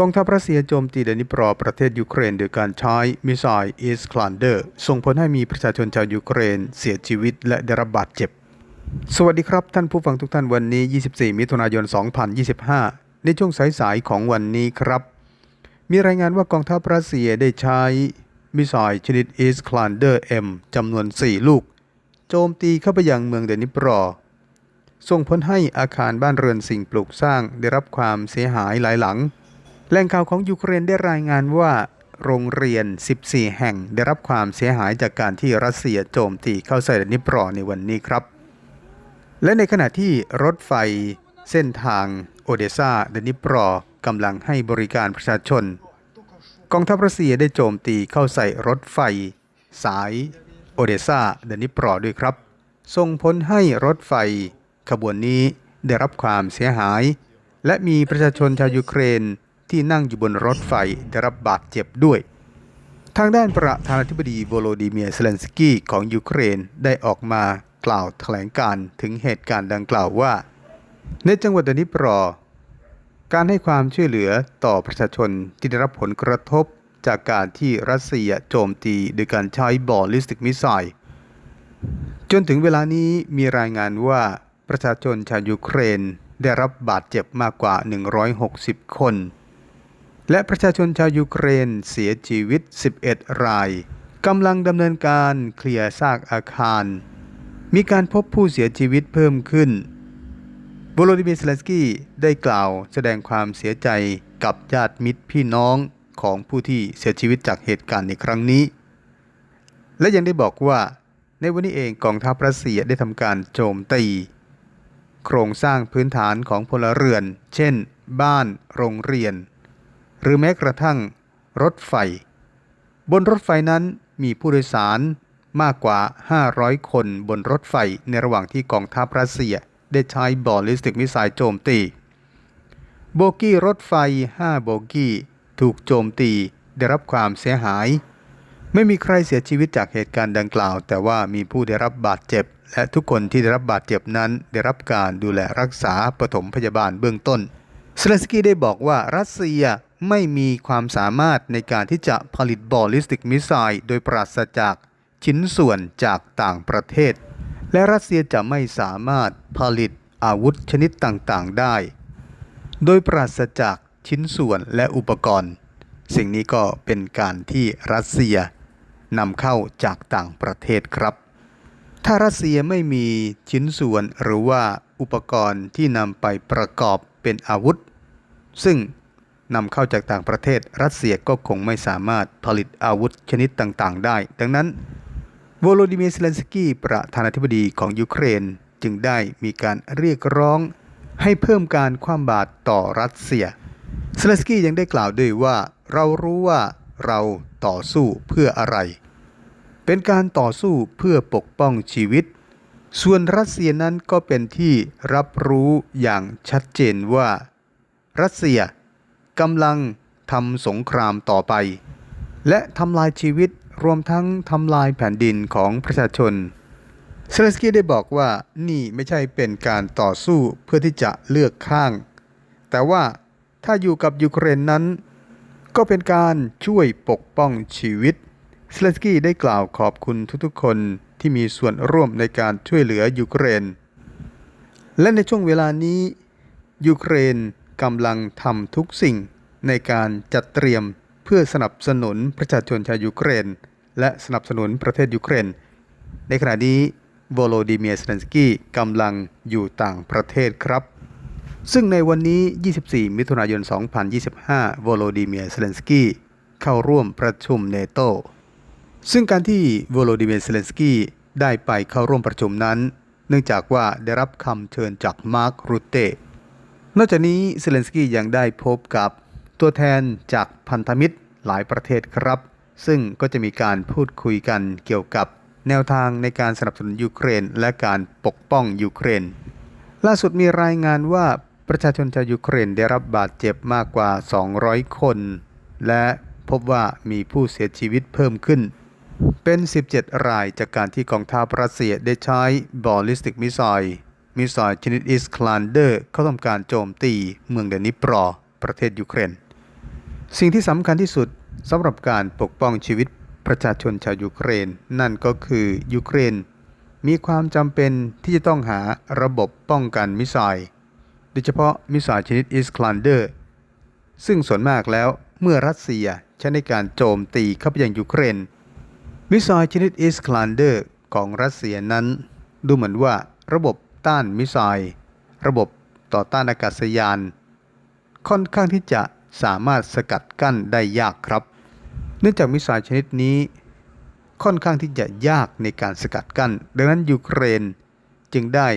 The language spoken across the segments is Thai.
กองทัพรัสเซียโจมตีเดนิปรอประเทศยูเครนโดยการใช้มิสไซล์อิสคลานเดอร์ส่งผลให้มีประชาชนชาวยูเครนเสียชีวิตและได้รับบาดเจ็บ สวัสดีครับท่านผู้ฟังทุกท่านวันนี้ 24 มิถุนายน 2025 ในช่วงสายๆของวันนี้ครับ มีรายงานว่ากองทัพรัสเซียได้ใช้มิสไซล์ชนิดอิสคลานเดอร์เอ็มจำนวน 4 ลูก โจมตีเข้าไปยังเมืองเดนิปรอส่งผลให้อาคารบ้านเรือนสิ่งปลูกสร้างได้รับความเสียหายหลายหลัง แหล่งข่าวของยูเครนได้รายงานว่า โรงเรียน 14 แห่งได้รับความเสียหายจากการที่รัสเซียโจมตีเข้าใส่นิปรอในวันนี้ครับ และในขณะที่รถไฟเส้นทางโอเดซาเดนิปรอกำลังให้บริการประชาชน กองทัพรัสเซียได้โจมตีเข้าใส่รถไฟ สายโอเดซาเดนิปรอด้วยครับ ส่งผลให้รถไฟ ขบวนนี้ได้รับความเสียหาย และมีประชาชนชาวยูเครน ที่นั่งอยู่บนรถไฟได้รับบาดเจ็บด้วย ทางด้านประธานาธิบดีโวโลดิเมียเซเลนสกี้ของยูเครนได้ออกมากล่าวแถลงการ์ถึงเหตุการณ์ดังกล่าวว่า ในจังหวัดดนิปรอ การให้ความช่วยเหลือต่อประชาชนที่ได้รับผลกระทบจากการที่รัสเซียโจมตีโดยการใช้บอลลิสติกมิสไซล์จนถึงเวลานี้มีรายงานว่าประชาชนชาวยูเครนได้รับบาดเจ็บมากกว่า 160 คน และประชาชนชาวยูเครนเสียชีวิต 11 รายกำลังดำเนินการเคลียร์ซากอาคาร มีการพบผู้เสียชีวิตเพิ่มขึ้นโวโลดิเมียร์เซเลนสกี้ได้กล่าวแสดงความเสียใจกับญาติมิตรพี่น้องของผู้ที่เสียชีวิตจากเหตุการณ์ในครั้งนี้ และยังได้บอกว่า ในวันนี้เองกองทัพรัสเซียได้ทำการโจมตี โครงสร้างพื้นฐานของพลเรือน เช่น บ้าน โรงเรียน หรือแม้กระทั่งรถไฟ บนรถไฟนั้นมีผู้โดยสารมากกว่า 500 คนบนรถไฟในระหว่างที่กองทัพรัสเซียได้ใช้บอลลิสติกมิสไซล์โจมตี โบกี้รถไฟ 5 โบกี้ถูกโจมตีได้รับความเสียหาย ไม่มีใครเสียชีวิตจากเหตุการณ์ดังกล่าว แต่ว่ามีผู้ได้รับบาดเจ็บ และทุกคนที่ได้รับบาดเจ็บนั้นได้รับการดูแลรักษาปฐมพยาบาลเบื้องต้นเซเลนสกี้ได้บอกว่ารัสเซียไม่มีความสามารถในการที่จะผลิตบอลลิสติกมิสไซล์โดยปราศจากชิ้นส่วนจากต่างประเทศ และรัสเซียจะไม่สามารถผลิตอาวุธชนิดต่างๆได้ โดยปราศจากชิ้นส่วนและอุปกรณ์ สิ่งนี้ก็เป็นการที่รัสเซียนำเข้าจากต่างประเทศครับ ถ้ารัสเซียไม่มีชิ้นส่วนหรือว่าอุปกรณ์ที่นำไปประกอบเป็นอาวุธ ซึ่ง นำเข้าจากต่างประเทศรัสเซียก็คงไม่สามารถผลิตอาวุธชนิดต่างๆ ได้ ดังนั้นโวโลดิเมียร์เซเลนสกี้ประธานาธิบดีของยูเครนจึงได้มีการเรียกร้องให้เพิ่มการคว่ำบาตรต่อรัสเซียเซเลนสกี้ยังได้กล่าวด้วยว่า เรารู้ว่าเราต่อสู้เพื่ออะไร เป็นการต่อสู้เพื่อปกป้องชีวิต ส่วนรัสเซียนั้นก็เป็นที่รับรู้อย่างชัดเจนว่า รัสเซีย กำลังทำสงครามต่อไป และทำลายชีวิตรวมทั้งทำลายแผ่นดินของประชาชนเซเลสกี้ได้บอกว่านี่ไม่ใช่เป็นการต่อสู้เพื่อที่จะเลือกข้าง แต่ว่าถ้าอยู่กับยูเครนนั้น ก็เป็นการช่วยปกป้องชีวิตเซเลสกี้ได้กล่าวขอบคุณทุกๆ คนที่มีส่วนร่วมในการช่วยเหลือยูเครน และในช่วงเวลานี้ยูเครน กำลังทำทุกสิ่งในการจัดเตรียมเพื่อสนับสนุนประชาชนชาวยูเครน และสนับสนุนประเทศยูเครน ในขณะนี้โวโลดิเมียร์เลนสกี้กำลังอยู่ต่างประเทศครับ ซึ่งในวันนี้ 24 มิถุนายน 2025 โวโลดิเมียร์เลนสกี้เข้าร่วมประชุมเนโตซึ่งการที่โวโลดิเมียร์เลนสกี้ได้ไปเข้าร่วมประชุมนั้น เนื่องจากว่าได้รับคำเชิญจากมาร์ครูเต นอกจากนี้เซเลนสกี้ยังได้พบกับตัวแทนจากพันธมิตรหลายประเทศครับ ซึ่งก็จะมีการพูดคุยกันเกี่ยวกับแนวทางในการสนับสนุนยูเครน และการปกป้องยูเครน ล่าสุดมีรายงานว่าประชาชนชาวยูเครนได้รับบาดเจ็บมากกว่า 200 คน และพบว่ามีผู้เสียชีวิตเพิ่มขึ้น เป็น 17 รายจากการที่กองทัพรัสเซียได้ใช้บอลลิสติกมิสไซล์ มิสไซล์ชนิดอิสคลานเดอร์เข้าทำการโจมตีเมืองเดนิปรอ ประเทศยูเครน สิ่งที่สำคัญที่สุดสำหรับการปกป้องชีวิตประชาชนชาวยูเครน นั่นก็คือยูเครน มีความจำเป็นที่จะต้องหาระบบป้องกันมิสไซล์โดยเฉพาะมิสไซล์ชนิดอิสคลันเดอร์ซึ่งส่วนมากแล้วเมื่อรัสเซียใช้ในการโจมตีเข้าไปยังยูเครน มิสไซล์ชนิดอิสคลันเดอร์ของรัสเซียนั้น ดูเหมือนว่าระบบ ต้านมิสไซล์ระบบต่อต้านอากาศยาน ค่อนข้างที่จะสามารถสกัดกั้นได้ยากครับ เนื่องจากมิสไซล์ชนิดนี้ ค่อนข้างที่จะยากในการสกัดกั้น ดังนั้นยูเครนจึงได้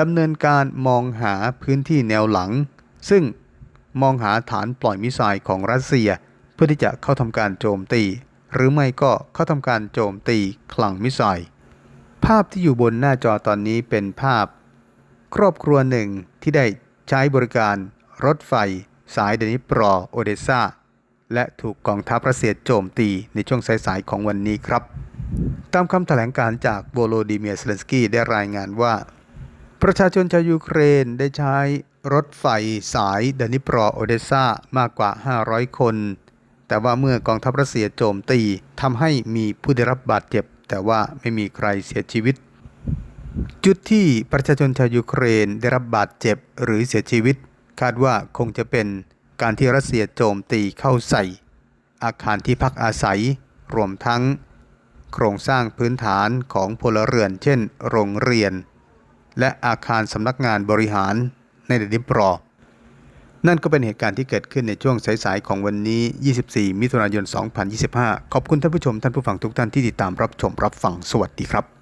ดำเนินการมองหาพื้นที่แนวหลัง ซึ่งมองหาฐานปล่อยมิสไซล์ของรัสเซีย เพื่อที่จะเข้าทำการโจมตี หรือไม่ก็เข้าทำการโจมตีคลังมิสไซล์าพที่อยู่บนหน้าจอตอนนี้เป็นภาพ ครอบครัวหนึ่งที่ได้ใช้บริการรถไฟ สายเดนิปรอโอเดซาและถูกกองทัพรัสเซียโจมตีในช่วงสายๆของวันนี้ครับ ตามคำแถลงการจากโวโลดิเมียร์เซเลนสกี้ได้รายงานว่า ประชาชนชาวยูเครนได้ใช้รถไฟสายเดนิปรอโอเดซามากกว่า 500 คน แต่ว่าเมื่อกองทัพรัสเซียโจมตีทำให้มีผู้ได้รับบาดเจ็บ แต่ว่าไม่มีใครเสียชีวิต จุดที่ประชาชนชาวยูเครนได้รับบาดเจ็บหรือเสียชีวิต คาดว่าคงจะเป็นการที่รัสเซียโจมตีเข้าใส่ อาคารที่พักอาศัย รวมทั้ง โครงสร้างพื้นฐานของพลเรือน เช่น โรงเรียน และอาคารสำนักงานบริหารในเดนิปรอ นั่นก็เป็นเหตุการณ์ที่เกิดขึ้นในช่วงสายๆของวันนี้ 24 มิถุนายน 2025 ขอบคุณท่านผู้ชมท่านผู้ฟังทุกท่านที่ติดตามรับชมรับฟัง สวัสดีครับ